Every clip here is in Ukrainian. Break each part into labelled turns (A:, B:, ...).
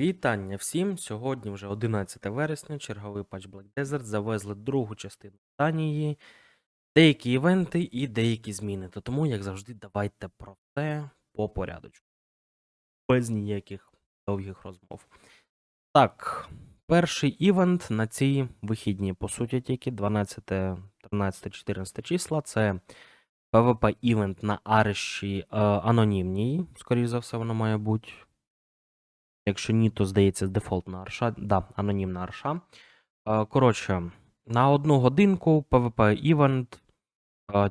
A: Вітання всім! Сьогодні вже 11 вересня, черговий патч Black Desert. Завезли другу частину Данії, деякі івенти і деякі зміни. То тому, як завжди, давайте про все по порядочку. Без ніяких довгих розмов. Так, перший івент на ці вихідні, по суті, тільки 12, 13, 14 числа. Це PvP івент на арші е, анонімній. Скоріше за все, воно має бути. Якщо ні, то здається, дефолтна арша. Да, анонімна арша. Коротше, на одну годинку PvP івент.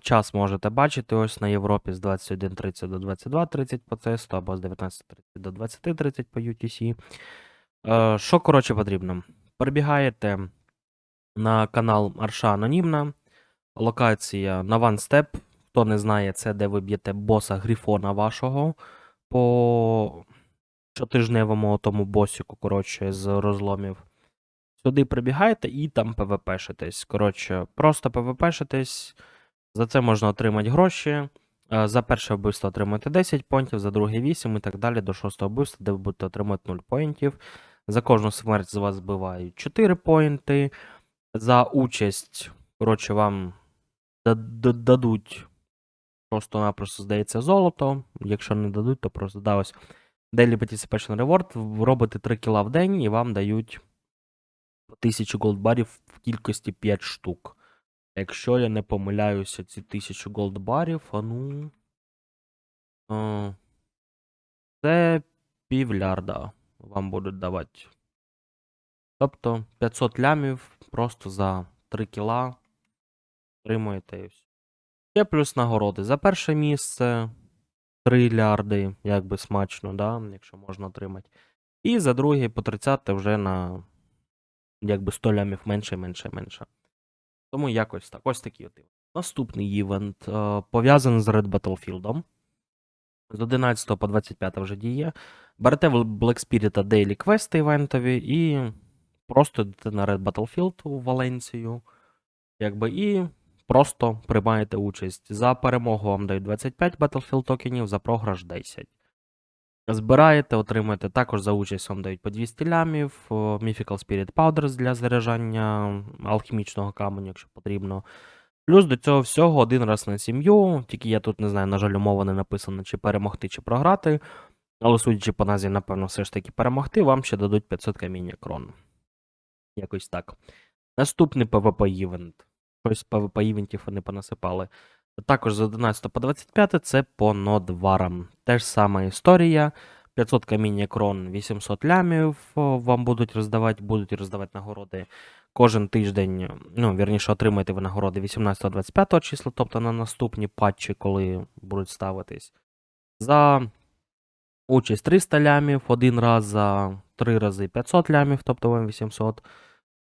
A: Час можете бачити ось на Європі з 21.30 до 22.30 по CST або з 19.30 до 20.30 по UTC. Що, коротше, потрібно? Перебігаєте на канал Арша Анонімна. Локація на One Step. Хто не знає, це де ви б'єте боса Грифона вашого по щотижневому тому босіку, коротше, з розломів. Сюди прибігаєте і там ПВПшитесь. Коротше, просто ПВПшитесь. За це можна отримати гроші. Е, За перше вбивство отримуєте 10 поінтів, за друге 8 і так далі до шостого вбивства, де ви будете отримувати 0 поінтів. За кожну смерть з вас збивають 4 поінти. За участь, коротше, вам да- да- дадуть просто-напросто, здається, золото. Якщо не дадуть, то просто да, ось Daily Participation Reward. Робите 3 кіла в день і вам дають 1000 голдбарів в кількості 5 штук. Якщо я не помиляюся, ці 1000 голдбарів, а ну. а, Це півлярда вам будуть давати. Тобто 500 лямів просто за 3 кіла отримуєте і все. Є плюс нагороди. За перше місце 3 лярди, як би смачно, да? якщо можна отримати. І за друге по 30 вже на якби 100 лямів менше, менше, менше. Тому якось так. Ось такий от. Наступний івент е, пов'язаний з Red Battlefield. З 11 по 25 вже діє. Берете Black Spirit Daily квести івентові і просто йдете на Red Battlefield у Валенцію. Якби, і просто приймаєте участь. За перемогу вам дають 25 Battlefield токенів, за програш 10. Збираєте, отримуєте також за участь вам дають по 200 лямів, Mythical Spirit Powders для заряджання алхімічного каменю, якщо потрібно. Плюс до цього всього один раз на сім'ю, тільки я тут не знаю, на жаль, умова не написано, чи перемогти, чи програти. Але судячи по назві, напевно, все ж таки перемогти, вам ще дадуть 500 каміння крон. Якось так. Наступний PvP івент. Щось PvP івентів вони понасипали. Також з 11 по 25 це по нодварам. Те ж сама історія. 500 каміння крон, 800 лямів вам будуть роздавати, будуть роздавати нагороди кожен тиждень. Ну, вірніше, отримаєте ви нагороди 18-25 числа, тобто на наступні патчі, коли будуть ставитись. За участь 300 лямів, один раз за 3 рази 500 лямів, тобто вам 800.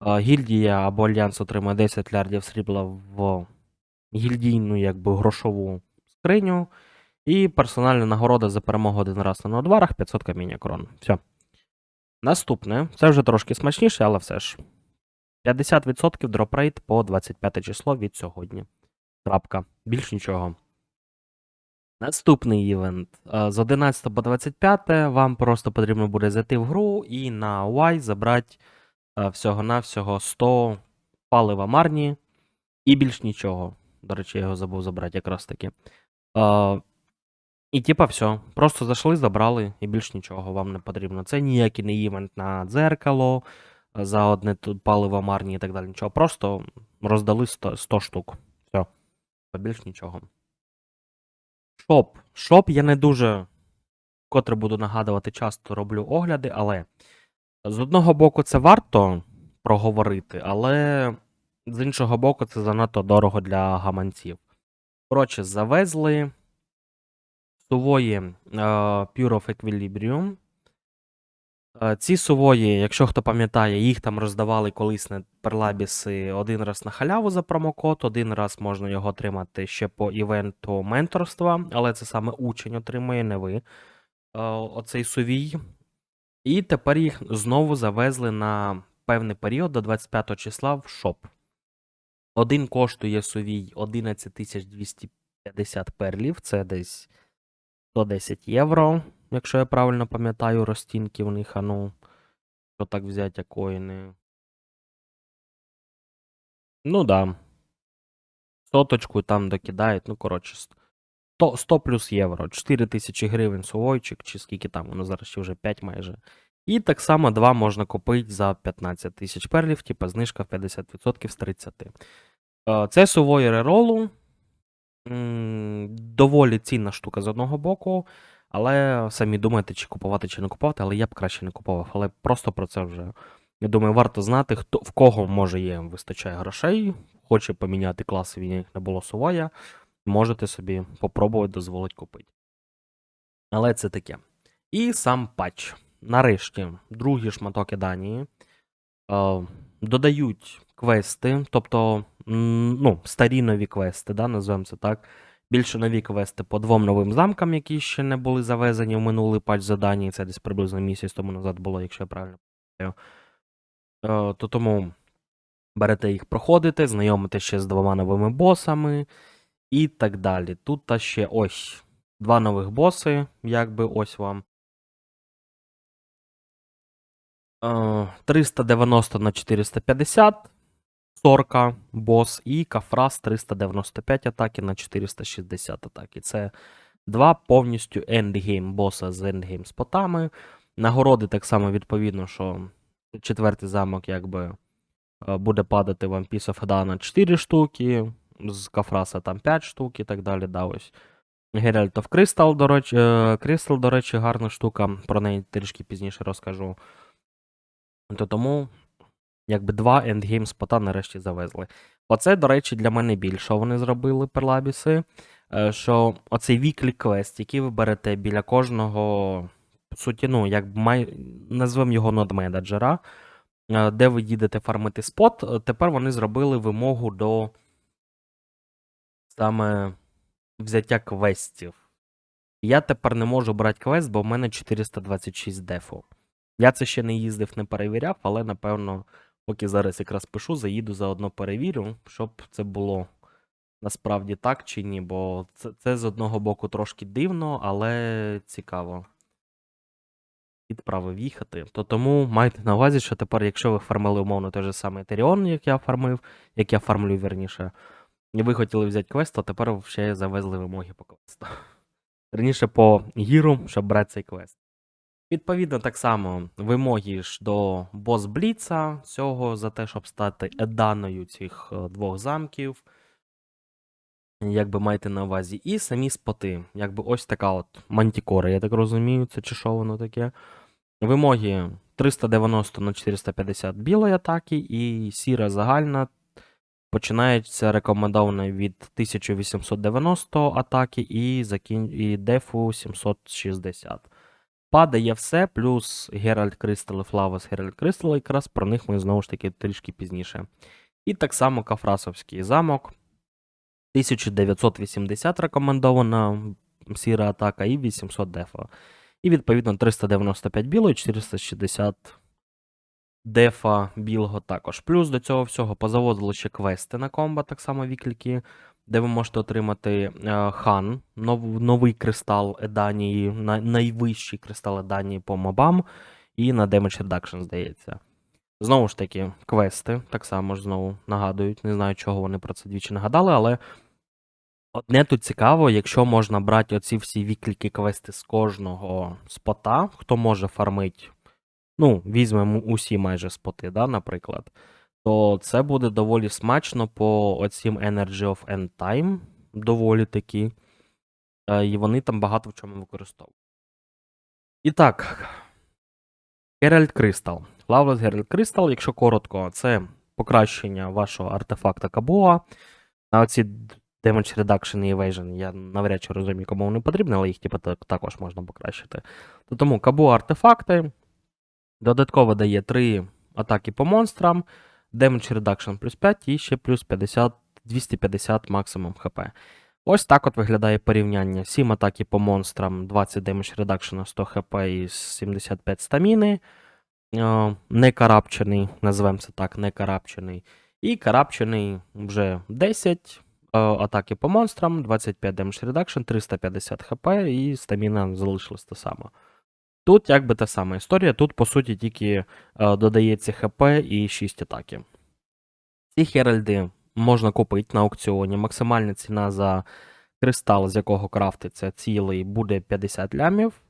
A: Гільдія або альянс отримає 10 лярдів срібла в гільдійну, якби грошову скриню. І персональна нагорода за перемогу один раз на нодварах 500 каміння крон. Все. Наступне. Це вже трошки смачніше, але все ж. 50% дропрейт по 25 число від сьогодні. Крапка. Більш нічого. Наступний івент. З 11 по 25 вам просто потрібно буде зайти в гру і на Y забрати всього-навсього 100 палива марні і більш нічого. До речі, я його забув забрати якраз таки. Е, і типа все. Просто зайшли, забрали, і більш нічого вам не потрібно. Це ніякий не івент на дзеркало, е, за одне паливо марні і так далі. Нічого. Просто роздали 100, 100 штук. Все. Більш нічого. Шоп. Шоп я не дуже, котре буду нагадувати, часто роблю огляди, але з одного боку це варто проговорити, але з іншого боку, це занадто дорого для гаманців. Коротше, завезли сувої е, Pure of Equilibrium. Е, Ці сувої, якщо хто пам'ятає, їх там роздавали колись на перлабіси один раз на халяву за промокод, один раз можна його отримати ще по івенту менторства, але це саме учень отримує, не ви. е, Оцей сувій. І тепер їх знову завезли на певний період до 25 числа в шоп. Один коштує сувій 11 250 перлів, це десь 110 євро, якщо я правильно пам'ятаю, розцінки в них, а ну. Що так взяти коїни. Ну да. Соточку там докидають, ну коротше, 100, 100 плюс євро, 4 тисячі гривень сувойчик, чи скільки там, воно зараз ще вже 5 майже. І так само 2 можна купити за 15 тисяч перлів, типа знижка 50% з 30. Е, Це сувої реролу. Доволі цінна штука з одного боку, але самі думаєте, чи купувати, чи не купувати, але я б краще не купував. Але просто про це вже. Я думаю, варто знати, хто в кого може є, вистачає грошей, хоче поміняти клас, він як не було сувоя. Можете собі попробувати дозволить купити. Але це таке. І сам патч. Нарешті, другий шматок Данії. Е, додають квести, тобто ну, старі нові квести, да, називаємо це так. Більше нові квести по двом новим замкам, які ще не були завезені в минулий патч за Данії. Це десь приблизно місяць тому назад було, якщо я правильно пам'ятаю. Е, то тому берете їх, проходите, знайомите ще з двома новими босами і так далі. Тут та ще ось два нових боси, якби ось вам. Е, 390 на 450 сорка бос і Кафрас 395 атаки на 460 атаки. Це два повністю ендгейм боса з ендгейм спотами. Нагороди так само відповідно, що четвертий замок якби е, буде падати вам Piece of Hada на 4 штуки, з Кафраса там 5 штук і так далі. Да, ось. Of Crystal, до речі, е, Crystal, до речі, гарна штука. Про неї трішки пізніше розкажу. То тому, якби два ендгейм спота нарешті завезли. Оце, до речі, для мене більше вони зробили перлабіси. е, Що оцей віклі квест, який ви берете біля кожного, суті, ну, як май... назвемо його нод-менеджера, де ви їдете фармити спот, е, тепер вони зробили вимогу до саме взяття квестів. Я тепер не можу брати квест, бо в мене 426 дефу. Я це ще не їздив, не перевіряв, але напевно, поки зараз якраз пишу, заїду заодно перевірю, щоб це було насправді так чи ні, бо це, це з одного боку трошки дивно, але цікаво. Відправив їхати. То тому майте на увазі, що тепер, якщо ви фармили умовно той же самий Етеріон, як я фармив, як я фармлю вірніше, і ви хотіли взяти квест, то тепер ще завезли вимоги по квесту. Верніше по гіру, щоб брати цей квест. Відповідно, так само вимоги ж до бос Бліца цього за те, щоб стати еданою цих е, двох замків. Як би маєте на увазі, і самі споти. Якби ось така от мантікора, я так розумію, це чи що воно таке. Вимоги 390 на 450 білої атаки, і сіра загальна починається рекомендована від 1890 атаки і, закін... і дефу 760. Падає все, плюс Геральт Кристал і Флавас Геральт Кристал, якраз про них ми знову ж таки трішки пізніше. І так само Кафрасовський замок. 1980 рекомендована сіра атака і 800 дефа. І відповідно 395 білої, 460 дефа білого також. Плюс до цього всього позаводили ще квести на комбо, так само вікліки, де ви можете отримати е, хан, нов, новий кристал Еданії, на, найвищий кристал Еданії по мобам, і на Damage Reduction, здається. Знову ж таки, квести так само ж знову нагадують. Не знаю, чого вони про це двічі нагадали, але одне тут цікаво, якщо можна брати оці всі вікліки квести з кожного спота, хто може фармити, ну, візьмемо усі майже споти, да, наприклад, то це буде доволі смачно по оцім Energy of End Time, доволі такі. Е, І вони там багато в чому використовують. І так, Геральт Кристал. Лавлес Геральт Кристал, якщо коротко, це покращення вашого артефакта Кабуа. На оці Damage Reduction і Evasion я навряд чи розумію, кому вони потрібні, але їх типу, так- також можна покращити. То тому Кабуа артефакти. Додатково дає 3 атаки по монстрам, Damage Reduction плюс 5 і ще плюс 50, 250 максимум хп. Ось так от виглядає порівняння. 7 атаки по монстрам, 20 Damage Reduction, 100 хп і 75 стаміни. Е, Не карапчений, назвемо це так, не карапчений. І карапчений вже 10 е, атаки по монстрам, 25 Damage Reduction, 350 хп і стаміна залишилась та сама. Тут якби та сама історія. Тут, по суті, тільки е, додається ХП і 6 атаки. Ці Херальди можна купити на аукціоні. Максимальна ціна за кристал, з якого крафтиться цілий, буде 50 лямів,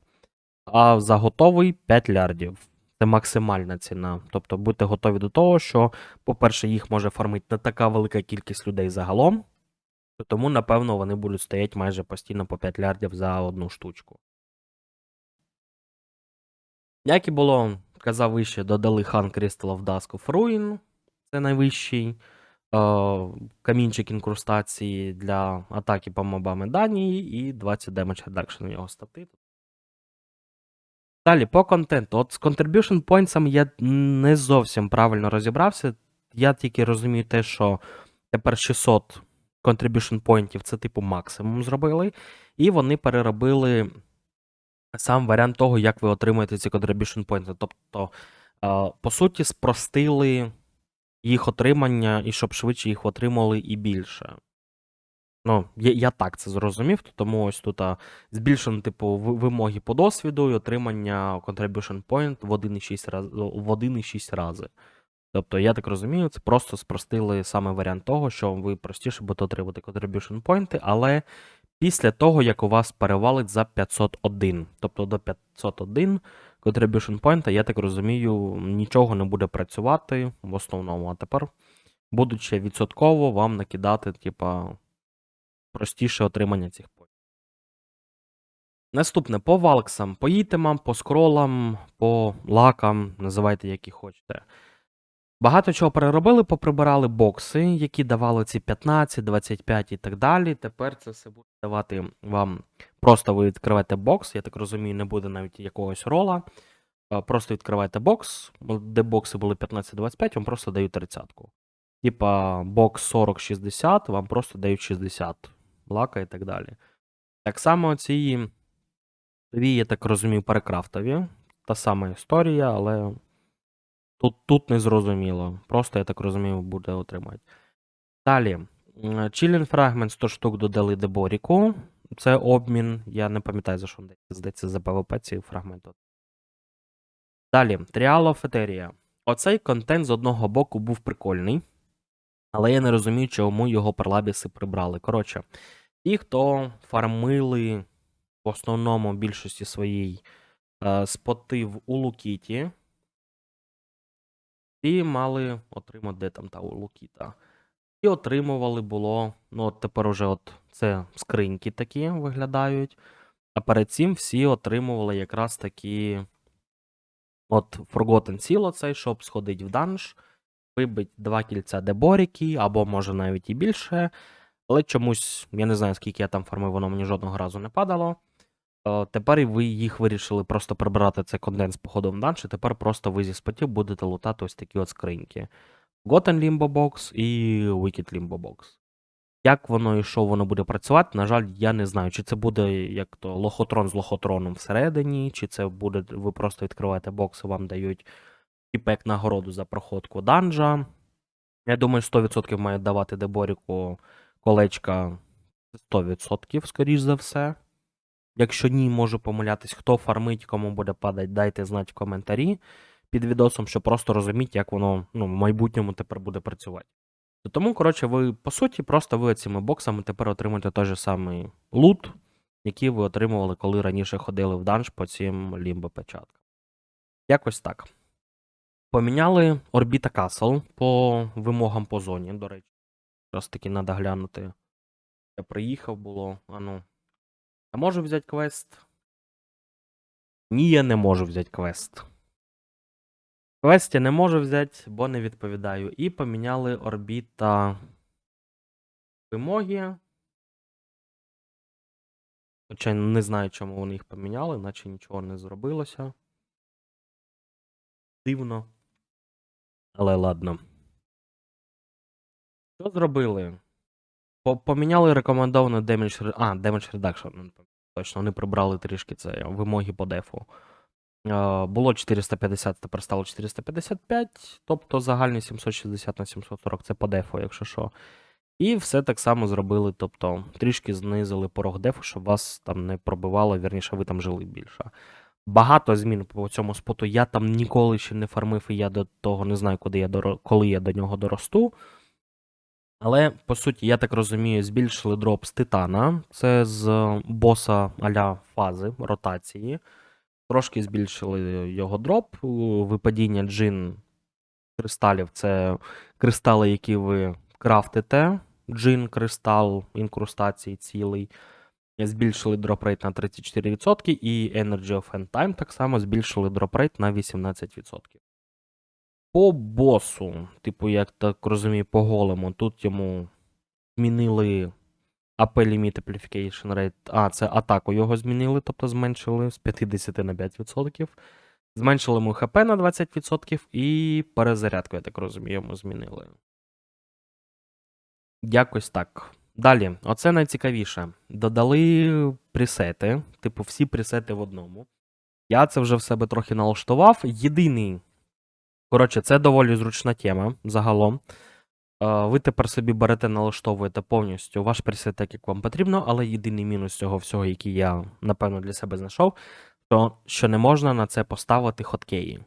A: а за готовий 5 лярдів. Це максимальна ціна. Тобто будьте готові до того, що, по-перше, їх може фармити не така велика кількість людей загалом, тому, напевно, вони будуть стояти майже постійно по 5 лярдів за одну штучку. Як і було, казав вище, додали Хан Crystal of Dusk of Ruin, це найвищий е, камінчик інкрустації для атаки по мобами Данії і 20 Damage Reduction у нього стати. Далі, по контенту. От з Contribution Points я не зовсім правильно розібрався. Я тільки розумію те, що тепер 600 Contribution Pointів це типу максимум зробили, і вони переробили сам варіант того, як ви отримуєте ці contribution points. Тобто, е, по суті, спростили їх отримання, і щоб швидше їх отримали і більше. Ну, я, я так це зрозумів, тому ось тут а, збільшено, типу, вимоги по досвіду і отримання contribution point в 1,6 раз, в 1,6 рази. Тобто, я так розумію, це просто спростили саме варіант того, що ви простіше будете отримати contribution point, але після того, як у вас перевалить за 501. Тобто до 501 contribution point, я так розумію, нічого не буде працювати в основному. А тепер будуть ще відсотково вам накидати, типа, простіше отримання цих поінтів. Наступне по валксам, по ітемам, по скролам, по лакам, називайте які хочете. Багато чого переробили, поприбирали бокси, які давали ці 15, 25 і так далі. Тепер це все буде давати вам. Просто ви відкриваєте бокс, я так розумію, не буде навіть якогось рола. Просто відкриваєте бокс, де бокси були 15-25, вам просто дають 30-ку. Типа бокс 40-60, вам просто дають 60 лака і так далі. Так само ці я так розумію, перекрафтові. Та сама історія, але Тут, тут не зрозуміло. Просто, я так розумію, буде отримати. Далі. Chilling Fragment 100 штук додали Деборіку. Це обмін. Я не пам'ятаю, за що. Здається, за ПВП ці фрагменти. Далі. Eteria. Оцей контент з одного боку був прикольний. Але я не розумію, чому його парлабіси прибрали. Коротше, ті, хто фармили в основному більшості своїй е, споти в Улукіті, ті мали отримати, де там та Лукіта. І отримували було, ну от тепер уже от це скриньки такі виглядають. А перед цим всі отримували якраз такі от Forgotten Seal оцей, щоб сходити в данж, вибити два кільця деборіки, або може навіть і більше. Але чомусь, я не знаю, скільки я там фармив, воно мені жодного разу не падало. Е, Тепер і ви їх вирішили просто прибрати цей конденс походом в данж, і тепер просто ви зі спотів будете лутати ось такі от скриньки. Goten Limbo Box і Wicked Limbo Box. Як воно і що воно буде працювати, на жаль, я не знаю, чи це буде як то лохотрон з лохотроном всередині, чи це буде, ви просто відкриваєте бокс і вам дають як нагороду за проходку данжа. Я думаю, 100% мають давати Деборіку колечка 100%, скоріш за все. Якщо ні, можу помилятись, хто фармить, кому буде падати, дайте знати в коментарі під відосом, щоб просто розуміти, як воно ну, в майбутньому тепер буде працювати. Тому, коротше, ви, по суті, просто ви цими боксами тепер отримуєте той же самий лут, який ви отримували, коли раніше ходили в данж по цим лімбо печаткам. Якось так. Поміняли Orbita Castle по вимогам по зоні, до речі. Якраз таки треба глянути. Я приїхав було. А ну. Я можу взяти квест? Ні, я не можу взяти квест. Квест я не можу взяти, бо не відповідаю. І поміняли орбіта вимоги. Хоча не знаю, чому вони їх поміняли, наче нічого не зробилося. Дивно. Але ладно. Що зробили? По- Поміняли рекомендований re- а, damage reduction. ну, Точно, вони прибрали трішки це вимоги по дефу. Було 450, тепер стало 455, тобто загальний 760 на 740 це по дефу, якщо що. І все так само зробили, тобто трішки знизили порог дефу, щоб вас там не пробивало, вірніше, ви там жили більше. Багато змін по цьому споту. Я там ніколи ще не фармив, і я до того не знаю, куди я коли я до нього доросту. Але, по суті, я так розумію, збільшили дроп з титана. Це з боса аля фази ротації. Трошки збільшили його дроп. Випадіння джин кристалів це кристали, які ви крафтите. Джин, кристал, інкрустації цілий. Збільшили дропрейт на 34%, і Energy of End Time так само збільшили дропрейт на 18%. По босу, типу, як так розумію, по голему, тут йому змінили AP Limit Amplification Rate. А, це атаку його змінили, тобто зменшили з 50 на 5%. Зменшили йому ХП на 20% і перезарядку, я так розумію, йому змінили. Якось так. Далі, оце найцікавіше. Додали пресети, типу, всі пресети в одному. Я це вже в себе трохи налаштував. Єдиний. Коротше, це доволі зручна тема загалом. Е, Ви тепер собі берете, налаштовуєте повністю ваш пресет так, як вам потрібно, але єдиний мінус цього всього, який я, напевно, для себе знайшов, то що не можна на це поставити хоткеї.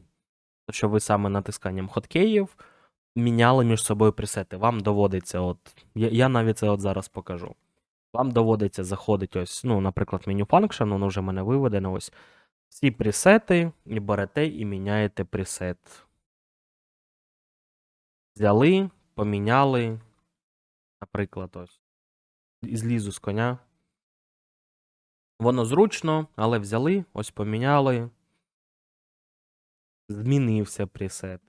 A: То що ви саме натисканням хоткеїв міняли між собою пресети. Вам доводиться, от, я, навіть це от зараз покажу. Вам доводиться заходити ось, ну, наприклад, меню Function, воно вже в мене виведено ось. Всі пресети, і берете і міняєте пресет. Взяли, поміняли, наприклад, ось. Злізу з коня. Воно зручно, але взяли, ось поміняли. Змінився пресет.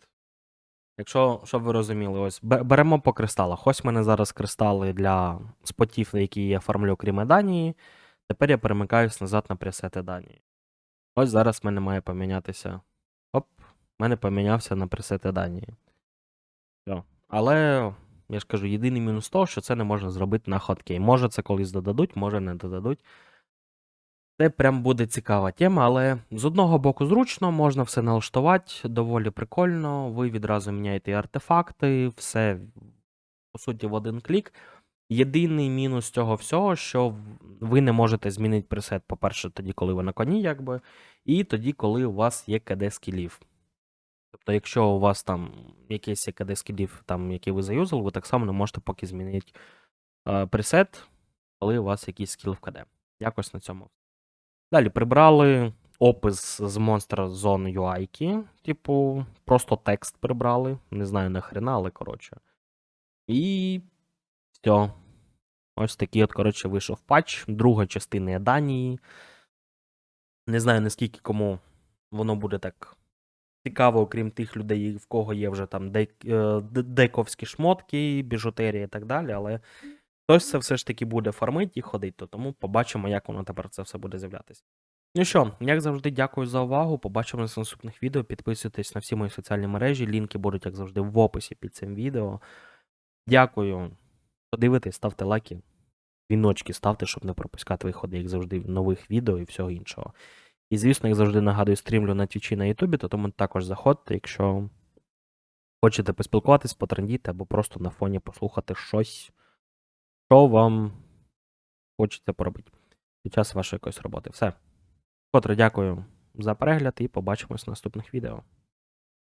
A: Якщо, щоб ви розуміли, ось беремо по кристалах. Ось в мене зараз кристали для спотів, які я фармлю крім Данії. Тепер я перемикаюсь назад на пресети Данії. Ось зараз в мене має помінятися. Оп, в мене помінявся на пресети Данії. Все. Але, я ж кажу, єдиний мінус того, що це не можна зробити на хоткей. Може це колись додадуть, може не додадуть. Це прям буде цікава тема, але з одного боку зручно, можна все налаштувати, доволі прикольно. Ви відразу міняєте артефакти, все по суті в один клік. Єдиний мінус цього всього, що ви не можете змінити пресет, по-перше, тоді, коли ви на коні, якби, і тоді, коли у вас є КД скілів. Тобто, якщо у вас там якийсь скілів, там, який ви заюзали, ви так само не можете поки змінити е, пресет, коли у вас якийсь скіл в КД. Якось на цьому. Далі прибрали опис з Zone UI, типу, просто текст прибрали. Не знаю нахрена, але коротше. І все. Ось такий от, коротше, вийшов патч. Друга частина Данії. Не знаю, наскільки кому воно буде так цікаво, окрім тих людей, в кого є вже там дек, е, дековські шмотки, біжутерія і так далі, але хтось це все ж таки буде фармити і ходити, то тому побачимо, як воно тепер це все буде з'являтися. Ну що, як завжди, дякую за увагу. Побачимося в наступних відео. Підписуйтесь на всі мої соціальні мережі. Лінки будуть, як завжди, в описі під цим відео. Дякую, що дивитесь, ставте лайки, дзвіночки ставте, щоб не пропускати виходи, як завжди, нових відео і всього іншого. І, звісно, як завжди нагадую, стрімлю на Твічі на Ютубі, то тому також заходьте, якщо хочете поспілкуватись, потрендіти або просто на фоні послухати щось, що вам хочеться поробити під час вашої якоїсь роботи. Все. Котре дякую за перегляд і побачимось в наступних відео.